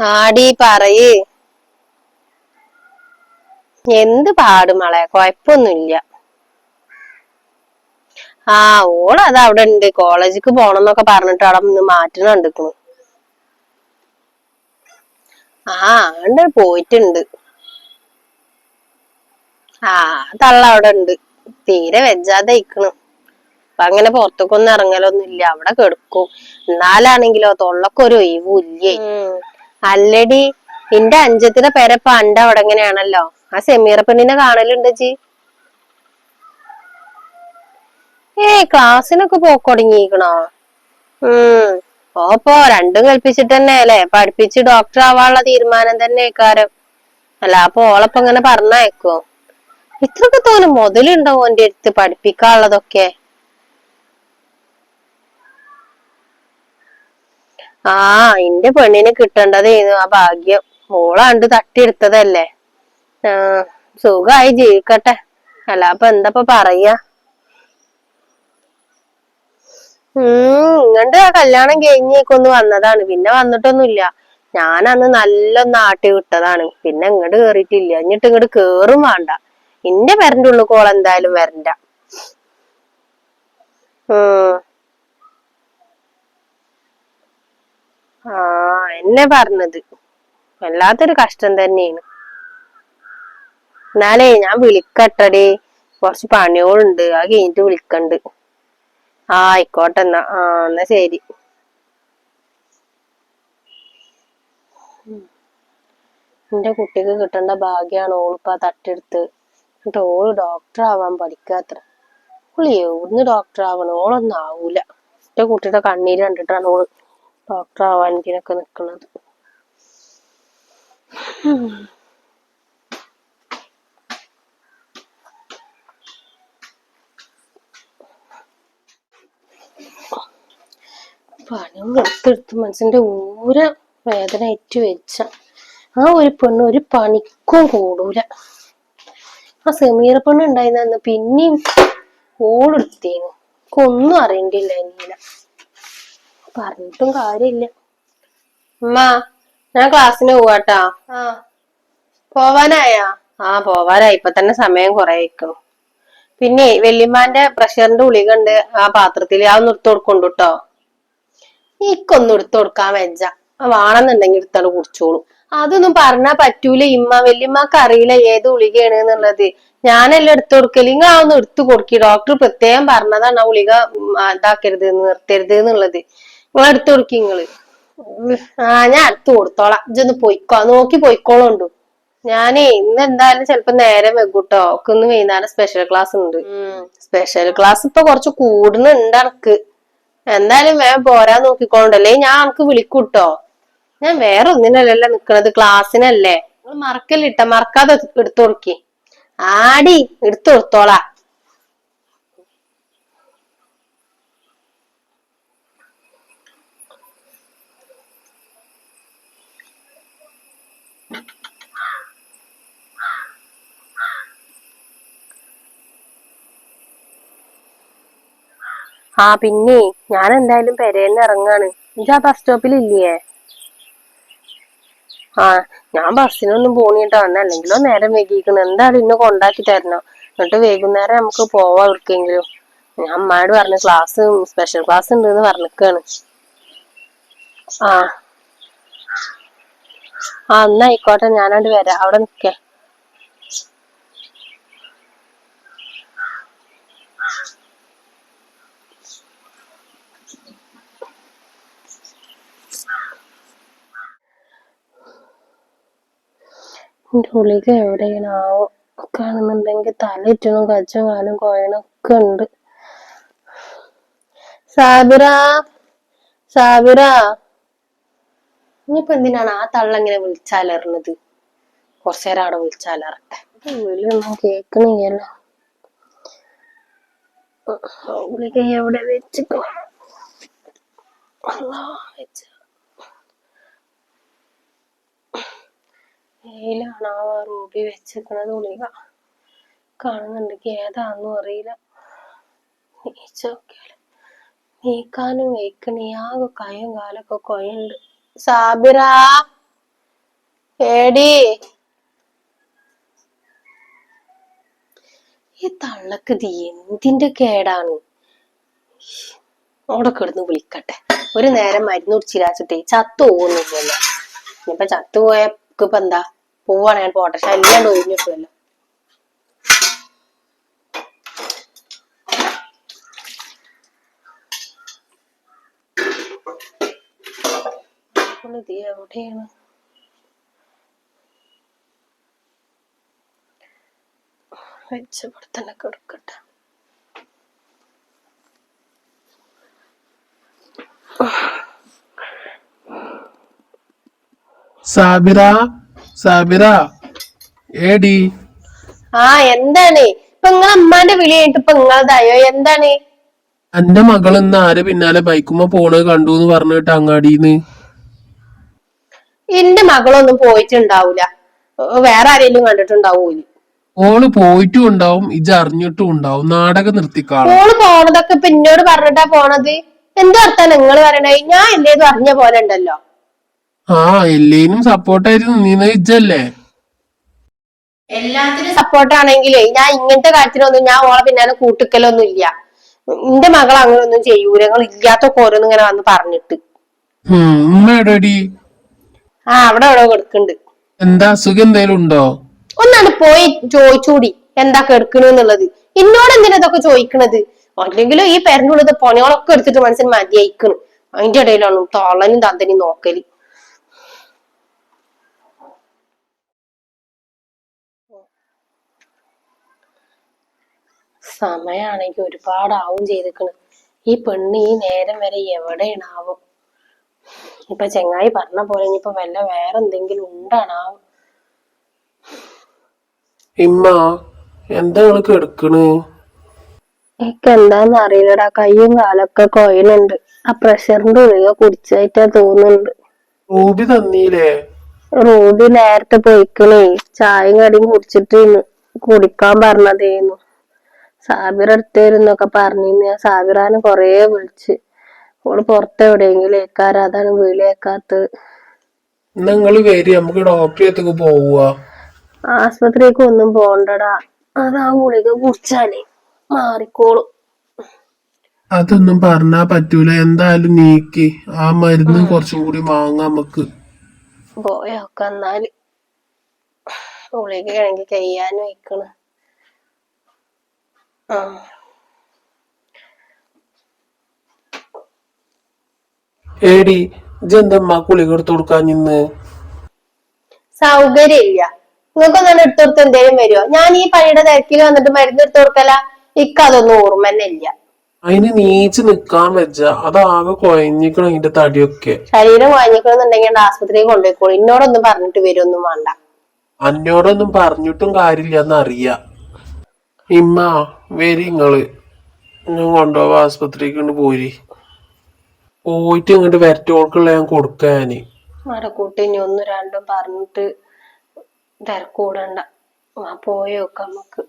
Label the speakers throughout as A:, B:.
A: ആടി പറയ്. എന്ത് പാടും മളെ? കൊഴപ്പൊന്നുമില്ല. ആ ഓൾ അത് അവിടെ ഉണ്ട് കോളേജിക്ക് പോണം എന്നൊക്കെ പറഞ്ഞിട്ട് അവിടെ നിന്ന് മാറ്റണം എടുക്കണു ആ ഉണ്ട് പോയിട്ടുണ്ട്. ആ തള്ള അവിടെ ഉണ്ട് തീരെ വെജാതെ ഇരിക്കണം അപ്പൊ അങ്ങനെ പുറത്തേക്കൊന്നും ഇറങ്ങലൊന്നും ഇല്ല അവിടെ കെടുക്കും. എന്നാലാണെങ്കിലോ തൊള്ളക്കൊരു ഒഴിവും ഇല്ലേ? അല്ലടി നിന്റെ അഞ്ചത്തിന്റെ പേരെ പണ്ട് അവിടെ എങ്ങനെയാണല്ലോ? ആ സെമീറ പെണ്ണിനെ കാണലുണ്ട് ജി. ഏ ക്ലാസ്സിനൊക്കെ പോക്കൊടങ്ങിക്കണോ ഉം ഓപ്പോ രണ്ടും കൽപ്പിച്ചിട്ട് തന്നെ അല്ലെ? പഠിപ്പിച്ച് ഡോക്ടർ ആവാനുള്ള തീരുമാനം തന്നെ കാരം അല്ല അപ്പൊ ഓളപ്പങ്ങനെ പറഞ്ഞയക്കോ. ഇത്രയൊക്കെ തോന്നും മുതലുണ്ടോ ഓന്റെ അടുത്ത് പഠിപ്പിക്കാനുള്ളതൊക്കെ? ആ എന്റെ പെണ്ണിന് കിട്ടേണ്ടതേനു. ആ ഭാഗ്യം. മോളാണ്ട് തട്ടിയെടുത്തതല്ലേ. ആ സുഖമായി ജീവിക്കട്ടെ. അല്ല അപ്പൊ എന്താ പറയാ? ഉം ഇങ്ങണ്ട് ആ കല്യാണം കഴിഞ്ഞേക്കൊന്ന് വന്നതാണ്. പിന്നെ വന്നിട്ടൊന്നുമില്ല. ഞാൻ അന്ന് നല്ല നാട്ടി വിട്ടതാണ്. പിന്നെ ഇങ്ങോട്ട് കേറിയിട്ടില്ല. എന്നിട്ട് ഇങ്ങോട്ട് കേറും വേണ്ട. ഉള്ളിൽ കോൾ എന്തായാലും വരണ്ട. ഉം ആ എന്നെ പറഞ്ഞത്. വല്ലാത്തൊരു കഷ്ടം തന്നെയാണ്. എന്നാലേ ഞാൻ വിളിക്കട്ടടി. കുറച്ച് പണികളുണ്ട്. ആ കഴിഞ്ഞിട്ട് വിളിക്കണ്ട്. ആ ആയിക്കോട്ടെ എന്നാ. ആ എന്നാ ശരി. എന്റെ കുട്ടിക്ക് കിട്ടേണ്ട ഭാഗ്യാണ് ഓളിപ്പ തട്ടെടുത്ത്. എന്നിട്ട് ഓൾ ഡോക്ടർ ആവാൻ പഠിക്കാത്ര. ഓൾ എവിടുന്ന് ഡോക്ടർ ആവണം? ഓളൊന്നും ആവൂല. എന്റെ കുട്ടിയുടെ കണ്ണീര് കണ്ടിട്ടാണ് ഓൾ ഡോക്ടർ ആവാൻ ഇതിനൊക്കെ നിക്കണത്. പണിയും എടുത്തെടുത്ത് മനസ്സിന്റെ ഊര വേദന ഏറ്റു വെച്ച ആ ഒരു പെണ്ണ് ഒരു പണിക്കും കൂടൂല. ആ സെമീറ പെണ്ണ് ഉണ്ടായിരുന്ന പിന്നെയും ഓടെടുത്തേന് ഒന്നും അറിയണ്ടില്ല എന്നില്ല പറഞ്ഞിട്ടും കാര്യമില്ല. ഉമ്മ ഞാൻ ക്ലാസ്സിന് പോവാട്ടാ. പോവാനായാ? ആ പോവാനായി. ഇപ്പൊ തന്നെ സമയം കുറെ ആയിക്കും പിന്നെ വെല്ലിമാന്റെ പ്രഷറിന്റെ ഗുളിക ഉണ്ട്. ആ പാത്രത്തിൽ ആ ഒന്ന് എടുത്തു കൊടുക്കൊണ്ടു കേട്ടോ. എനിക്കൊന്നും എടുത്തു കൊടുക്കാൻ വെച്ച വേണമെന്നുണ്ടെങ്കിൽ എടുത്തോണ്ട് കുടിച്ചോളൂ. അതൊന്നും പറഞ്ഞാ പറ്റൂല ഇമ്മ. വല്യമ്മക്ക് അറിയില്ല ഏത് ഗുളികയാണ് എന്നുള്ളത്. ഞാനെല്ലാം എടുത്തു കൊടുക്കൽ. ഇങ്ങ ഒന്ന് എടുത്തു കൊടുക്കി. ഡോക്ടർ പ്രത്യേകം പറഞ്ഞതാണ് ആ ഗുളിക ഇതാക്കരുത് നിർത്തരുത് എന്നുള്ളത്. നിങ്ങൾ എടുത്തു കൊടുക്കി നിങ്ങൾ ആ ഞാൻ എടുത്തു കൊടുത്തോളാം. ഇതൊന്ന് പോയിക്കോ. നോക്കി പോയിക്കോളുണ്ട് ഞാനേ ഇന്ന് എന്തായാലും ചെലപ്പോ നേരം വെക്കൂട്ടോ ഒക്കെ ഇന്ന് വൈകുന്നേരം സ്പെഷ്യൽ ക്ലാസ് ഉണ്ട്. സ്പെഷ്യൽ ക്ലാസ് ഇപ്പൊ കുറച്ച് കൂടുന്നുണ്ട് എനക്ക് എന്തായാലും വേഗം പോരാ നോക്കിക്കോണ്ടല്ലേ ഞാൻ അനക്ക് വിളിക്കൂട്ടോ. ഞാൻ വേറെ ഒന്നിനല്ലല്ലോ നിക്കണത്. ക്ലാസ്സിനല്ലേ നിങ്ങൾ മറക്കല്ലിട്ട? മറക്കാതെ എടുത്തു കൊടുക്കി. ആടി എടുത്തു കൊടുത്തോളാ. ആ പിന്നെ ഞാൻ എന്തായാലും പെരേന്ന് ഇറങ്ങാണ് ആ ബസ് സ്റ്റോപ്പിൽ ഇല്ലേ ആ ഞാൻ ബസ്സിനൊന്നും പോണിട്ടോ. അന്ന് അല്ലെങ്കിലോ നേരം വൈകിക്കണം. എന്തായാലും ഇന്ന് കൊണ്ടാക്കി തരണം? എന്നിട്ട് വൈകുന്നേരം നമുക്ക് പോവാം എവിടേക്കെങ്കിലും ഞാൻ അമ്മയോട് പറഞ്ഞു ക്ലാസ് സ്പെഷ്യൽ ക്ലാസ് ഉണ്ട് എന്ന് പറഞ്ഞിക്കാണ്. ആ. ആ എന്നായിക്കോട്ടെ ഞാനോട് വരാം. അവിടെ നിക്കേ ഗുളിക എവിടെയാണാവോ കാണുന്നുണ്ടെങ്കിൽ തലയിറ്റണം കച്ചും കാലും കോയണൊക്കെ ഉണ്ട്. സാബിറ സാബിറ. ഇനിയിപ്പോ എന്തിനാണ് ആ തള്ള വിളിച്ചാലറിഞ്ഞത്? കുറച്ചു നേരം അവിടെ വിളിച്ചാലറട്ടെ വിളിയൊന്നും കേക്കണില്ല ഗുളിക എവിടെ വെച്ചിക്കോ വെച്ച ഏയിലാണോ ആ റൂബി വെച്ചിരിക്കുന്നത് ഗുളിക കാണുന്നുണ്ടെങ്കിൽ ഏതാന്നും അറിയില്ല. നീച്ചോക്കിയാൽ. നീക്കാനും വയ്ക്കണി ആകെ കയ്യും കാലൊക്കെ കൊയുണ്ട് സാബിറ! ഏടി ഈ തള്ളക്ക് ഇത് എന്തിന്റെ കേടാണ്? അവിടെ കിടന്ന് വിളിക്കട്ടെ. ഒരു നേരം മരുന്ന് കുടിച്ചിരാച്ചിട്ടേ ചത്തു പോകുന്നില്ലല്ലോ ഇനിയിപ്പൊ ചത്തു ഇപ്പൊ എന്താ? പോവാണ് ഞാൻ പോട്ടെ. ശല്യാണ്ട് ഒഴിഞ്ഞിട്ടുമല്ലോ ഇത് എവിടെയാണ്? വെച്ചവിടെ തന്നെ
B: സാബിറ സാബിറ ഏടി?
A: ആ എന്താണ്? ഇപ്പൊ നിങ്ങളെ അമ്മാന്റെ വിളി കഴിഞ്ഞിട്ട് ഇപ്പൊ നിങ്ങളതായോ? എന്താണ്?
B: എന്റെ മകൾ ഇന്ന് ആരെ പിന്നാലെ ബൈക്കുമ്പോ പോണ കണ്ടു എന്ന് പറഞ്ഞിട്ട് അങ്ങാടിന്ന്.
A: എന്റെ മകളൊന്നും പോയിട്ടുണ്ടാവൂല. വേറെ ആരെങ്കിലും കണ്ടിട്ടുണ്ടാവൂല
B: ഓൾ പോയിട്ടും ഉണ്ടാവും ഇജ് അറിഞ്ഞിട്ടും ഉണ്ടാവും. നാടകം നിർത്തിക്കാളും.
A: ഓൾ പോണതൊക്കെ ഇപ്പൊ എന്നോട് പറഞ്ഞിട്ടാ പോണത്? എന്താ അർത്ഥം നിങ്ങൾ പറയണേ? ഞാൻ എന്തേലും അറിഞ്ഞ പോലെ ഉണ്ടല്ലോ.
B: ആ എല്ലേനും സപ്പോർട്ടായിട്ട് നിന്നീന്ന ഇജല്ലേ
A: എല്ലാത്തിനും സപ്പോർട്ട് ആണെങ്കിലേ ഞാൻ ഇങ്ങനത്തെ കാര്യത്തിനൊന്നും ഞാൻ ഓളെ പിന്നാലെ കൂട്ടിക്കലൊന്നും ഇല്ല എന്റെ മകൾ അങ്ങനെ ഒന്നും ചെയ്യൂല. നിങ്ങൾ ഇല്ലാത്തൊക്കെ ഓരോന്നും ഇങ്ങനെ വന്ന് പറഞ്ഞിട്ട്. ആ അവിടെ അവിടെ കൊടുക്കുന്നുണ്ട്.
B: എന്താ അസുഖം എന്തേലും ഉണ്ടോ?
A: ഒന്നാണ് പോയി ചോദിച്ചൂടി. എന്താ കെടുക്കണെന്നുള്ളത്. എന്നോട് എന്തിനാ ഇതൊക്കെ ചോദിക്കണത്? അല്ലെങ്കിലും ഈ പെരണ്ടുള്ളത് പണികളൊക്കെ എടുത്തിട്ട് മനസ്സിന് മതിയായിക്കണ്. അതിന്റെ ഇടയിലാണ് തോളനും തന്തനും നോക്കൽ. സമയാണെങ്കി ഒരുപാട് ആവും ചെയ്തിക്കണ്. ഈ പെണ്ണ് ഈ നേരം വരെ എവിടെയാണാവും? ഇപ്പൊ ചെങ്ങായി പറഞ്ഞ പോലെ ഇനിയിപ്പോ വല്ല വേറെ എന്തെങ്കിലും ഉണ്ടാണാവും?
B: ഇമ്മ എന്താ നിങ്ങൾ കെടുക്കണ്?
A: എനിക്ക് എന്താന്ന് അറിയില്ലടാ. കയ്യും കാലൊക്കെ കൊയലുണ്ട്. ആ പ്രഷറിന്റെ ഗുളിക കുടിച്ചായിട്ടാ തോന്നുന്നുണ്ട്.
B: റൂബി തന്നീലേ?
A: റൂബി നേരത്തെ പോയിക്കണേ. ചായയും കടിയും കുടിച്ചിട്ട് കുടിക്കാൻ പറഞ്ഞതേന്നു. സാബിർ അടുത്തായിരുന്നൊക്കെ പറഞ്ഞിരുന്നു. ഞാൻ സാബിറാനെ കൊറേ വിളിച്ച്. ഓൾ പുറത്ത് എവിടെയെങ്കിലും ഏക്കാറ് അതാണ് വിളിയേക്കാത്തത്
B: നിങ്ങൾ വരി നമുക്ക് ഡോക്ടറെ അടുത്തേക്ക് പോവുക.
A: ആസ്പത്രിക്ക് ഒന്നും പോണ്ടടാ. അതാ ഗുളിക കുടിച്ചാലേ മാറിക്കോളും.
B: അതൊന്നും പറഞ്ഞാ പറ്റൂല. എന്തായാലും നീക്കി. ആ മരുന്ന് കുറച്ചും കൂടി വാങ്ങാം നമുക്ക്.
A: പോയൊക്കെ എന്നാൽ. ഗുളികയാണെങ്കിൽ കഴിയാനും വയ്ക്കണ്
B: ഏടി ഇജെന്താ ഉമ്മ ഗുളിക എടുത്ത് കൊടുക്കാൻ നിന്ന്?
A: സൗകര്യമില്ല നിങ്ങൾക്കൊന്നും എടുത്തു കൊടുത്ത് എന്തേലും വരുമോ ഞാൻ ഈ പണിയുടെ തിരക്കിൽ വന്നിട്ട് മരുന്ന് എടുത്തു കൊടുക്കല. ഇക്ക് അതൊന്നും ഓർമ്മ തന്നെ ഇല്ല.
B: അതിന് നീച്ച് നിക്കാൻ വെച്ച അതാകെ കുഴഞ്ഞിക്കണം അതിന്റെ തടിയൊക്കെ.
A: ശരീരം വാങ്ങിക്കണമെന്നുണ്ടെങ്കിൽ ആസ്പത്രിയിൽ കൊണ്ടുപോയിക്കോളൂ. എന്നോടൊന്നും പറഞ്ഞിട്ട് വരുമൊന്നും വേണ്ട.
B: അന്നോടൊന്നും പറഞ്ഞിട്ടും കാര്യമില്ല എന്നറിയാ ഇമ്മ. വരി ഇങ്ങൾ ഞാൻ കൊണ്ടുപോവാ ആസ്പത്രിക്ക് കൊണ്ട് പോരി. പോയിട്ട് ഇങ്ങോട്ട് വരട്ടോൾക്കുള്ള ഞാൻ കൊടുക്കാന്
A: മരക്കൂട്ടി ഇനി ഒന്നും രണ്ടും പറഞ്ഞിട്ട് തിരക്കൂടണ്ട. ആ പോയോക്ക നമുക്ക്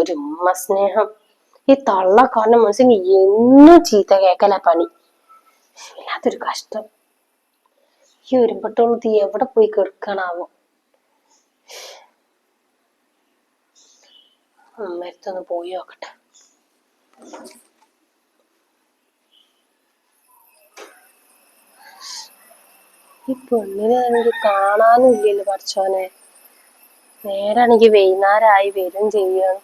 A: ഒരു ഉമ്മ സ്നേഹം. ഈ തള്ള കാരണം മനസ്സിന് എന്നും ചീത്ത കേക്കല പണി. വല്ലാത്തൊരു കഷ്ടം. ഈ ഒരുമ്പട്ടോളൂ തീ എവിടെ പോയി കിടക്കണാവോ അമ്മരത്തൊന്ന് പോയി നോക്കട്ടെ. ഈ പെണ്ണിനെ ആണെങ്കിൽ കാണാനും ഇല്ലല്ലോ പഠിച്ചോനെ നേരാണെങ്കി വൈകുന്നേരമായി വരും ചെയ്യാണ്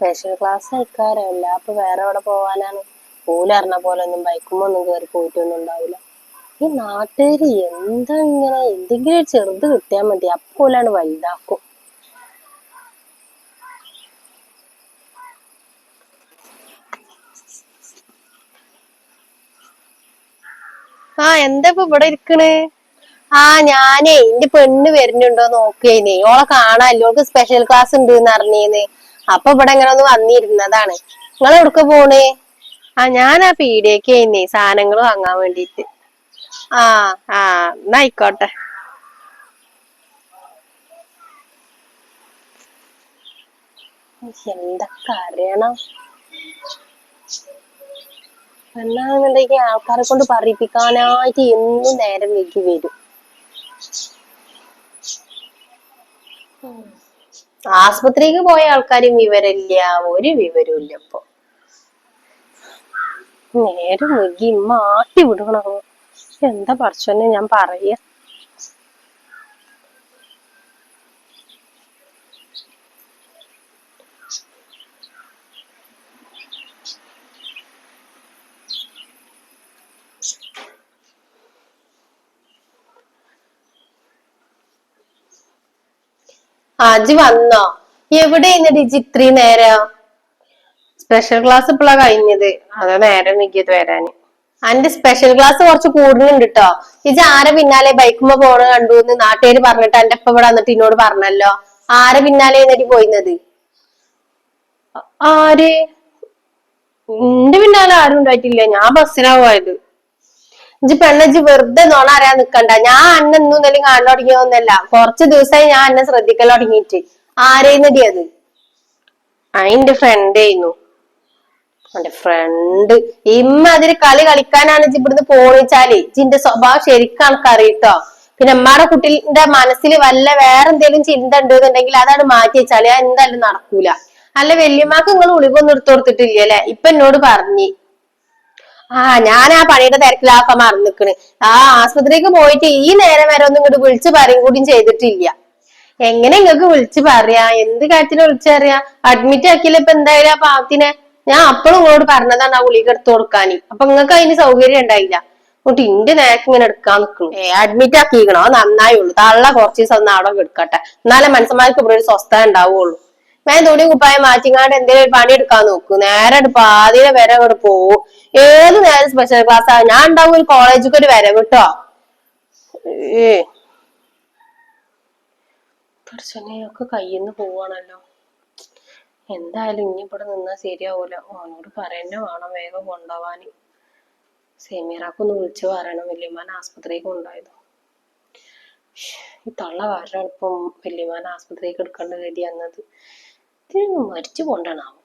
A: സ്പെഷ്യൽ ക്ലാസ് ആയിക്കാരല്ല അപ്പൊ വേറെ എവിടെ പോവാനാണ്? പോലറിഞ്ഞ പോലെ ഒന്നും ബൈക്കുമ്പോ ഒന്നും കയറി പോയിട്ടൊന്നും ഉണ്ടാവില്ല ഈ നാട്ടുകാര് എന്താ ഇങ്ങനെ എന്തെങ്കിലും ചെറുത് കിട്ടിയാൽ മതി അപ്പോലാണ് വലുതാക്കും. ആ എന്താ ഇപ്പൊ ഇവിടെ ഇരിക്കണ്? ആ ഞാനേ എന്റെ പെണ്ണ് വരുന്നുണ്ടോ നോക്കിയേനെ. ഓളെ കാണാല്ലോ ഓൾക്ക് സ്പെഷ്യൽ ക്ലാസ് ഉണ്ട് എന്ന് അറിഞ്ഞേന്ന് അപ്പൊ ഇവിടെ ഇങ്ങനെ ഒന്ന് വന്നിരുന്നതാണ്. നിങ്ങൾ എവിടക്ക പോണേ? ആ ഞാൻ ആ പീടിയേക്ക് സാധനങ്ങൾ വാങ്ങാൻ വേണ്ടിട്ട്. ആ ആ എന്നാ ആയിക്കോട്ടെ. എന്തൊക്കെ അറിയണം? എന്നാന്നുണ്ടെങ്കിൽ ആൾക്കാരെ കൊണ്ട് പറയിപ്പിക്കാനായിട്ട് എന്നും നേരം വൈകി വരും. ആസ്പത്രിക്ക് പോയ ആൾക്കാരും വിവരമില്ല. ഒരു വിവരവും ഇല്ല ഇപ്പൊ. നേരെ മുഖി മാറ്റി വിടണോ. എന്താ പറച്ചോന്നെ ഞാൻ പറയാ? അജി വന്നോ? എവിടെ ഡിജി ഇത്രയും നേരം? സ്പെഷ്യൽ ക്ലാസ് ഇപ്പളാ കഴിഞ്ഞത്. അതാ നേരം വൈകിയത് വരാന്. അന്റെ സ്പെഷ്യൽ ക്ലാസ് കുറച്ച് കൂടുന്നുണ്ട് കേട്ടോ ഇജ് ആരെ പിന്നാലെ ബൈക്കുമ്പോ പോണ കണ്ടു എന്ന് നാട്ടുകാര് പറഞ്ഞിട്ട് എന്റെ ഇപ്പൊ ഇവിടെ വന്നിട്ട് എന്നോട് പറഞ്ഞല്ലോ. ആരെ പിന്നാലെ എന്നിട്ട് പോയിന്നത്? ആ- ആര്? എന്റെ പിന്നാലെ ആരും ഉണ്ടായിട്ടില്ല. ഞാൻ ബസ്സിനാ ഇജ്ജ് പെണ്ണജ്ജ് വെറുതെ നോണ അറിയാൻ നിക്കണ്ട. ഞാൻ അന്നെ ഇന്നും എന്തെങ്കിലും കാണാൻ തുടങ്ങിയതൊന്നല്ല കുറച്ച് ദിവസമായി ഞാൻ അന്നെ ശ്രദ്ധിക്കൽ തുടങ്ങിയിട്ട്. ആരെയുന്നടി അത്? അതിന്റെ ഫ്രണ്ട് ആയിരുന്നു. എന്റെ ഫ്രണ്ട് ഇമ്മ അതിന് കളി കളിക്കാനാണ് ഇജ്ജ് ഇവിടുന്ന് പോണിച്ചാൽ ഇജിന്റെ സ്വഭാവം ശരിക്കും എനിക്കറിയിട്ടോ പിന്നെ അമ്മാടെ കുട്ടിന്റെ മനസ്സിൽ വല്ല വേറെ എന്തെങ്കിലും ചിന്ത ഉണ്ട് എന്നുണ്ടെങ്കിൽ അതാണ് മാറ്റി വെച്ചാൽ. എന്തായാലും നടക്കൂല. അല്ല വല്യമ്മക്ക് നിങ്ങൾ ഉളികൊന്നും എടുത്തു കൊടുത്തിട്ടില്ല അല്ലെ ഇപ്പൊ എന്നോട് പറഞ്ഞ്. ആ ഞാൻ ആ പണിയുടെ തിരക്കിലാക്കാൻ മറന്നിക്കണ്. ആ ആസ്പത്രിക്ക് പോയിട്ട് ഈ നേരം വരെ ഒന്നും ഇങ്ങോട്ട് വിളിച്ചു പറയും കൂടിയും ചെയ്തിട്ടില്ല. എങ്ങനെ ഇങ്ങക്ക് വിളിച്ചു പറയാ? എന്ത് കാര്യത്തിന് വിളിച്ചറിയാ അഡ്മിറ്റ് ആക്കിയില്ല ഇപ്പൊ എന്തായാലും ആ പാവത്തിനെ. ഞാൻ അപ്പോഴും നിങ്ങളോട് പറഞ്ഞതാണ് ആ ഗുളിക എടുത്തു കൊടുക്കാൻ അപ്പൊ നിങ്ങൾക്ക് അതിന് സൗകര്യം ഉണ്ടായില്ല. എന്നിട്ട് ഇന്റെ നേരക്ക് ഇങ്ങനെ എടുക്കാൻ നിൽക്കണം ഏ അഡ്മിറ്റ് ആക്കിക്കണോ? അത് നന്നായുള്ളൂ തള്ള കുറച്ച് ദിവസം അവിടെ എടുക്കട്ടെ എന്നാലേ മനസ്സന്മാർക്ക് ഇവിടെ ഒരു സ്വസ്ഥത ഉണ്ടാവുള്ളൂ. ഞാൻ തുണി കുപ്പായം മാറ്റിങ്ങാണ്ട് എന്തെങ്കിലും ഒരു പണി എടുക്കാൻ നോക്കൂ. നേരെ പാതിരെ വരെ അങ്ങോട്ട് പോവും. ഏത് നേരം സ്പെഷ്യൽ ക്ലാസ് ആ? ഞാൻ ഉണ്ടാവും ഒരു കോളേജിക്ക് ഒരു വരവ് കേട്ടോ ഏ. ഒക്കെ കയ്യിൽ നിന്ന് പോവാണല്ലോ. എന്തായാലും ഇനി ഇവിടെ നിന്നാ ശരിയാവൂല. ഓനോട് പറയന്നെ വേണം വേഗം കൊണ്ടുപോവാന്. സെമീറാക്കൊന്ന് വിളിച്ചു പറയണം വല്യമാൻ ആസ്പത്രിക്ക് കൊണ്ടുപോയത്. ഈ തള്ള കാരണം ഇപ്പം വല്യമാൻ ആസ്പത്രിക്ക് എടുക്കേണ്ട ഗതി വന്നത്. ഇതിനൊന്ന് മരിച്ചു കൊണ്ടാണാവോ